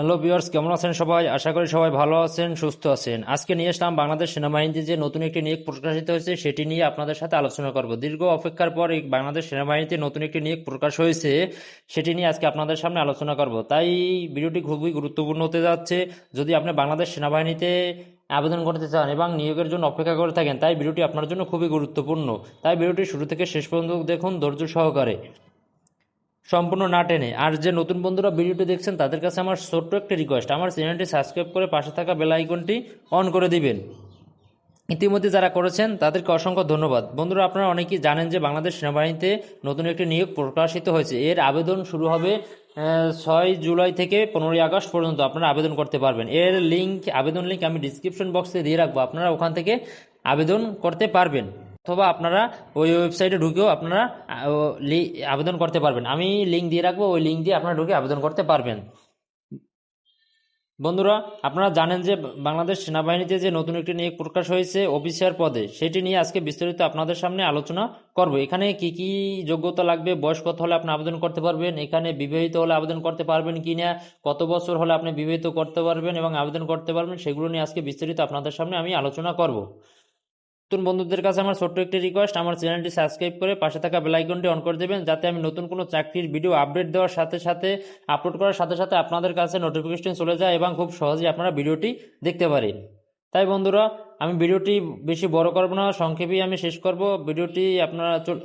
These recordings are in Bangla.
হ্যালো ভিউয়ার্স, কেমন আছেন সবাই? আশা করি সবাই ভালো আছেন, সুস্থ আছেন। আজকে নিয়ে আসলাম বাংলাদেশ সেনাবাহিনীতে যে নতুন একটি নিয়োগ প্রকাশিত হয়েছে, সেটি নিয়ে আপনাদের সাথে আলোচনা করব। দীর্ঘ অপেক্ষার পর এই বাংলাদেশ সেনাবাহিনীতে নতুন একটি নিয়োগ প্রকাশ হয়েছে, সেটি নিয়ে আজকে আপনাদের সামনে আলোচনা করব। তাই ভিডিওটি খুবই গুরুত্বপূর্ণ হতে যাচ্ছে। যদি আপনি বাংলাদেশ সেনাবাহিনীতে আবেদন করতে চান এবং নিয়োগের জন্য অপেক্ষা করে থাকেন, তাই ভিডিওটি আপনার জন্য খুবই গুরুত্বপূর্ণ। তাই ভিডিওটি শুরু থেকে শেষ পর্যন্ত দেখুন, ধৈর্য সহকারে। সম্পূর্ণ না টেনে। আর যে নতুন বন্ধুরা ভিডিওটি দেখছেন, তাদের কাছে আমার ছোট্ট একটা রিকোয়েস্ট আমার চ্যানেলটি সাবস্ক্রাইব করে পাশে থাকা বেল আইকনটি অন করে দিবেন। ইতিমধ্যে যারা করেছেন, তাদেরকে অসংখ্য ধন্যবাদ। বন্ধুরা, আপনারা অনেকেই জানেন যে বাংলাদেশ সেনাবাহিনীতে নতুন একটি নিয়োগ প্রকাশিত হয়েছে। এর আবেদন শুরু হবে ছয় জুলাই থেকে পনেরোই আগস্ট পর্যন্ত। আপনারা আবেদন করতে পারবেন। এর লিঙ্ক আবেদন লিঙ্ক আমি ডিসক্রিপশন বক্সে দিয়ে রাখব। আপনারা ওখান থেকে আবেদন করতে পারবেন। অথবা আপনারা ওই ওয়েবসাইটে ঢুকেও আপনারা আবেদন করতে পারবেন। আমি লিঙ্ক দিয়ে রাখব, ওই লিঙ্ক দিয়ে আপনারা ঢুকে আবেদন করতে পারবেন। বন্ধুরা, আপনারা জানেন যে বাংলাদেশ সেনাবাহিনীতে যে নতুন একটি নিয়োগ প্রকাশ হয়েছে অফিসার পদে, সেটি নিয়ে আজকে বিস্তারিত আপনাদের সামনে আলোচনা করব। এখানে কি কি যোগ্যতা লাগবে, বয়স কত হলে আপনি আবেদন করতে পারবেন, এখানে বিবাহিত হলে আবেদন করতে পারবেন কি না কত বছর হলে আপনি বিবাহিত করতে পারবেন এবং আবেদন করতে পারবেন, সেগুলো নিয়ে আজকে বিস্তারিত আপনাদের সামনে আমি আলোচনা করব। নতুন বন্ধুদের কাছে আমার ছোট্ট একটি রিকোয়েস্ট আমার চ্যানেলটি সাবস্ক্রাইব করে পাশে থাকা বেল আইকনটি অন করে দেবেন, যাতে আমি নতুন কোনো চাকরির ভিডিও আপডেট দেওয়ার সাথে সাথে আপলোড করার সাথে সাথে আপনাদের কাছে নোটিফিকেশন চলে যায় এবং খুব সহজেই আপনারা ভিডিওটি দেখতে পারেন। তাই বন্ধুরা, আমি ভিডিওটি বেশি বড় করব না সংক্ষেপেই আমি শেষ করব। ভিডিওটি আপনারা চল,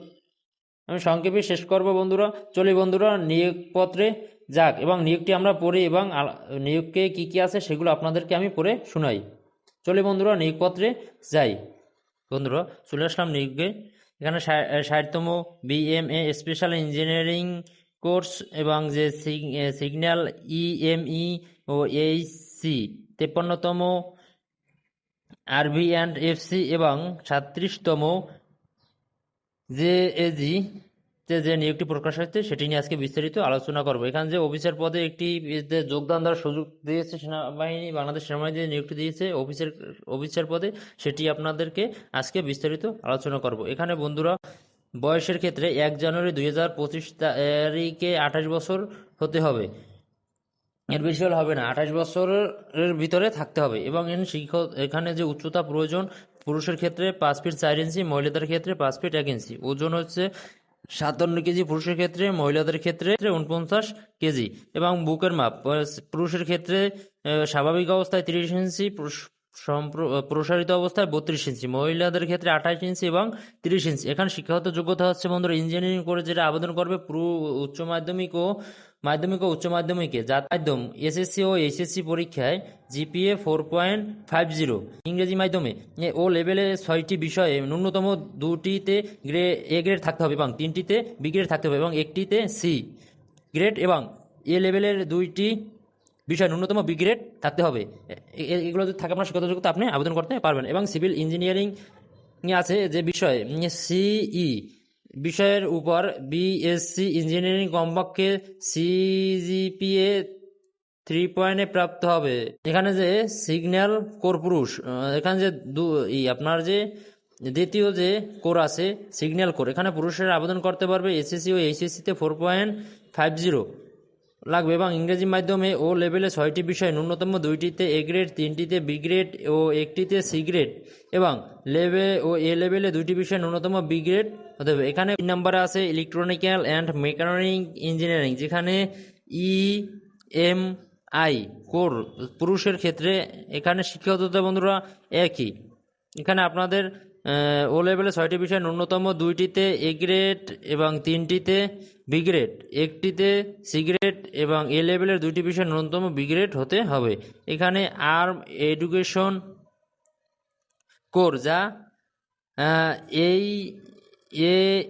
আমি সংক্ষেপে শেষ করব বন্ধুরা। চলি বন্ধুরা, নিয়োগপত্রে যাক, এবং নিয়োগটি আমরা পড়ি এবং নিয়োগকে কি কি আছে সেগুলো আপনাদেরকে আমি পড়ে শোনাই। চলি বন্ধুরা, নিয়োগপত্রে যাই। বন্ধুরা, চলে আসলাম নিয়োগে। এখানে B M A special engineering course এবং যে signal EME O HC R B and FC এবং সাত্রিশতম জে এজি যে নিয়োগটি প্রকাশ হয়েছে, সেটি নিয়ে আজকে বিস্তারিত আলোচনা করব। এখানে যে অফিসার পদে একটি যোগদান দেওয়ার সুযোগ দিয়েছে সেনাবাহিনী, বাংলাদেশ সেনাবাহিনী যে নিয়োগটি দিয়েছে, অফিসের, অফিসার পদে সেটি আপনাদেরকে আজকে বিস্তারিত আলোচনা করব। এখানে বন্ধুরা, বয়সের ক্ষেত্রে এক জানুয়ারি দুই হাজার পঁচিশ তারিখে আঠাশ বছর হতে হবে। এর বেশি হলে হবে না, আঠাশ বছরের ভিতরে থাকতে হবে এবং এর শিক্ষক, এখানে যে উচ্চতা প্রয়োজন, পুরুষের ক্ষেত্রে পাঁচ ফিট চার ইঞ্চি, মহিলাদের ক্ষেত্রে পাঁচ ফিট এক ইঞ্চি। ওজন হচ্ছে সাতান্ন কেজি পুরুষের ক্ষেত্রে, মহিলাদের ক্ষেত্রে উনপঞ্চাশ কেজি এবং বুকের মাপ পুরুষের ক্ষেত্রে স্বাভাবিক অবস্থায় তিরিশ ইঞ্চি প্রসারিত অবস্থায় বত্রিশ ইঞ্চি, মহিলাদের ক্ষেত্রে আঠাশ ইঞ্চি এবং তিরিশ ইঞ্চি। এখানে শিক্ষাগত যোগ্যতা হচ্ছে বন্ধুরা ইঞ্জিনিয়ারিং করে যেটা আবেদন করবে, পুরো, উচ্চ মাধ্যমিক ও মাধ্যমিক ও উচ্চ মাধ্যমিকে যার মাধ্যম এসএসসি ও এইচএসসি পরীক্ষায় GPA four point five zero ইংরেজি মাধ্যমে ও লেভেলে ছয়টি বিষয়ে ন্যূনতম দুটিতে গ্রে এ গ্রেড থাকতে হবে এবং তিনটিতে বি গ্রেড থাকতে হবে এবং একটিতে সি গ্রেড এবং এ লেভেলের দুইটি বিষয় ন্যূনতম বি গ্রেড থাকতে হবে। এগুলো যদি থাকে আপনার শিক্ষাগত যোগ্যতা আপনি আবেদন করতে পারবেন এবং সিভিল ইঞ্জিনিয়ারিং আছে যে বিষয় সিই বিষয়ের উপর বিএসসি ইঞ্জিনিয়ারিং কমপক্ষে সিজিপিএ থ্রি পয়েন্টে প্রাপ্ত হবে। এখানে যে সিগন্যাল কোর পুরুষ এখানে যে দু আপনার যে দ্বিতীয় যে কোর আছে সিগন্যাল কোর এখানে পুরুষের আবেদন করতে পারবে এসএসসি ও এইচএসসিতে ফোর পয়েন্ট ফাইভ জিরো লাগবে এবং ইংরেজি মাধ্যমে ও লেভেলে ছয়টি বিষয় ন্যূনতম দুইটিতে এ গ্রেড, তিনটিতে বি গ্রেড ও একটিতে সি গ্রেড এবং লেভে ও এ লেভেলে দুইটি বিষয় ন্যূনতম বি গ্রেড। হতে হবে এখানে নম্বরে আছে ইলেকট্রনিক্যাল অ্যান্ড মেকানিক ইঞ্জিনিয়ারিং যেখানে ই এম আই কোর, পুরুষের ক্ষেত্রে এখানে শিক্ষাগত বন্ধুরা একই। এখানে আপনাদের ও লেভেলে ছয়টি বিষয় ন্যূনতম দুইটিতে এ গ্রেড এবং তিনটিতে বি গ্রেড একটিতে সি গ্রেড এবং এ লেভেলের দুইটি বিষয় ন্যূনতম বি গ্রেড হতে হবে। এখানে আর্ম এডুকেশন কোর যা এই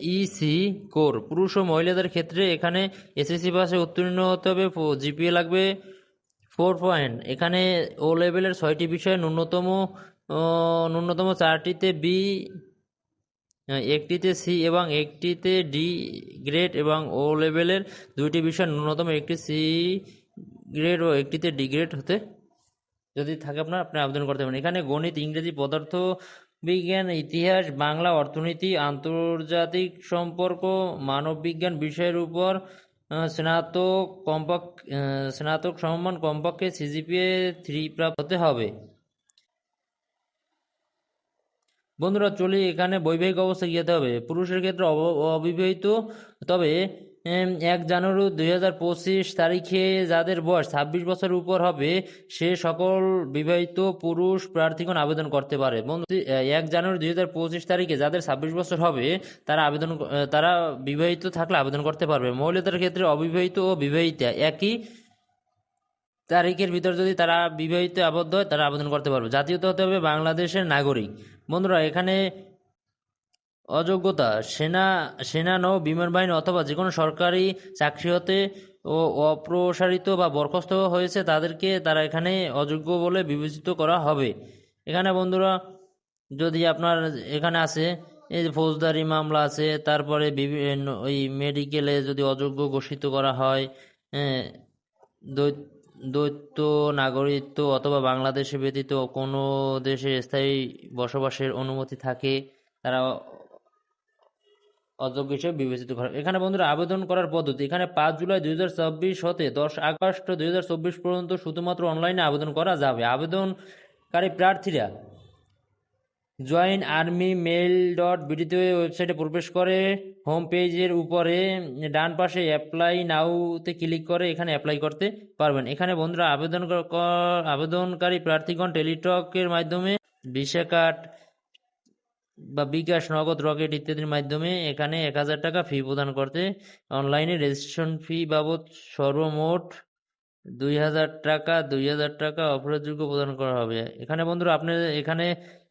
এইসি কোর পুরুষ ও মহিলাদের ক্ষেত্রে এখানে এসএসসি পাশে উত্তীর্ণ হতে হবে জিপিএ লাগবে। ফোর পয়েন্ট এখানে ও লেভেলের ছয়টি বিষয়ে ন্যূনতম ন্যূনতম চারটিতে বি একটিতে সি এবং একটিতে ডি গ্রেড এবং ও লেভেলের দুইটি বিষয় ন্যূনতম একটি সি গ্রেড ও একটিতে ডি গ্রেড হতে যদি থাকে আপনার, আপনি আবেদন করতে পারেন। এখানে গণিত, ইংরেজি, পদার্থ, বিজ্ঞান, ইতিহাস, বাংলা, অর্থনীতি, আন্তর্জাতিক সম্পর্ক মানব বিজ্ঞান বিষয়ের উপর স্নাতক কমপক স্নাতক সমমান কমপক্ষে সিজিপিএ থ্রি প্রাপ্ত হতে হবে। বন্ধুরা, চলে, এখানে বৈবাহিক অবস্থা কি হবে। পুরুষের ক্ষেত্রে অব- অবিবাহিত, তবে এক জানুয়ারি দুই হাজার পঁচিশ তারিখে যাদের বয়স ছাব্বিশ বছর উপর হবে, সে সকল বিবাহিত পুরুষ প্রার্থীগণ আবেদন করতে পারে। বন্ধু এক জানুয়ারি দুই হাজার পঁচিশ তারিখে যাদের ছাব্বিশ বছর হবে, তারা আবেদন তারা বিবাহিত থাকলে আবেদন করতে পারবে। মহিলাদের ক্ষেত্রে অবিবাহিত ও বিবাহিতা একই তারিখের ভিতর যদি তারা বিবাহিত আবদ্ধ হয়, তারা আবেদন করতে পারবে। জাতীয়তা হতে হবে বাংলাদেশের নাগরিক। বন্ধুরা এখানে অযোগ্যতা সেনা সেনা নৌ বিমান বাহিনী অথবা যে কোনো সরকারি চাকরি হতে ও অপ্রসারিত বা বরখাস্ত হয়েছে তাদেরকে তারা এখানে অযোগ্য বলে বিবেচিত করা হবে। এখানে বন্ধুরা যদি আপনার এখানে আছে এই যে ফৌজদারি মামলা আছে তারপরে বিভিন্ন ওই মেডিকেলে যদি অযোগ্য ঘোষিত করা হয় হ্যাঁ, দ্বৈ- দ্বৈত নাগরিকত্ব অথবা বাংলাদেশে ব্যতীত কোনো দেশে স্থায়ী বসবাসের অনুমতি থাকে, তারা অযোগ্য হিসেবে বিবেচিত করা। এখানে বন্ধুরা, আবেদন করার পদ্ধতি। এখানে পাঁচ জুলাই দুই হাজার চব্বিশ হতে দশ আগস্ট দুই হাজার চব্বিশ পর্যন্ত শুধুমাত্র অনলাইনে আবেদন করা যাবে। আবেদনকারী প্রার্থীরা জয়েন আর্মি মেল ডট বিডিতে ওয়েবসাইটে প্রবেশ করে হোম পেজের উপরে ডান পাশে অ্যাপ্লাই নাওতে ক্লিক করে এখানে অ্যাপ্লাই করতে পারবেন। এখানে বন্ধুরা আবেদন কর- কর- আবেদনকারী প্রার্থীগণ টেলিটকের মাধ্যমে ভিসা কার্ড বা বিকাশ, নগদ, রকেট ইত্যাদির মাধ্যমে এখানে এক হাজার টাকা ফি প্রদান করতে। অনলাইনে রেজিস্ট্রেশন ফি বাবদ সর্বমোট দুই হাজার টাকা, দুই হাজার টাকা অপরাধযোগ্য প্রদান করা হবে। এখানে বন্ধুরা, আপনি এখানে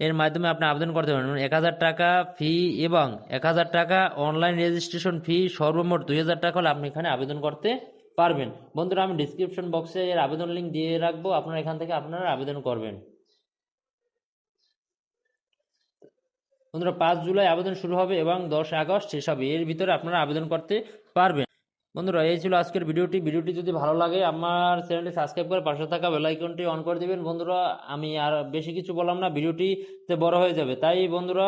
এর মাধ্যমে আপনি আবেদন করতে পারেন এক হাজার টাকা ফি এবং এক হাজার টাকা অনলাইন রেজিস্ট্রেশন ফি সর্বমোট দুই হাজার টাকা হলে আপনি এখানে আবেদন করতে পারবেন। বন্ধুরা, আমি ডিসক্রিপশন বক্সে এর আবেদন লিঙ্ক দিয়ে রাখব। আপনারা এখান থেকে আপনারা আবেদন করবেন। বন্ধুরা, পাঁচ জুলাই আবেদন শুরু হবে এবং দশ আগস্ট শেষ হবে এর ভিতরে আপনারা আবেদন করতে পারবেন। বন্ধুরা, এই ছিল আজকের ভিডিওটি। ভিডিওটি যদি ভালো লাগে, আমার চ্যানেলটি সাবস্ক্রাইব করে পাশে থাকা বেলাইকনটি অন করে দেবেন। বন্ধুরা, আমি আর বেশি কিছু বললাম না ভিডিওটিতে বড় হয়ে যাবে। তাই বন্ধুরা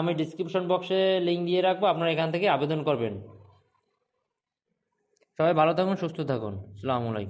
আমি ডিসক্রিপশন বক্সে লিঙ্ক দিয়ে রাখব, আপনারা এখান থেকে আবেদন করবেন। সবাই ভালো থাকুন, সুস্থ থাকুন। আলাইকুম।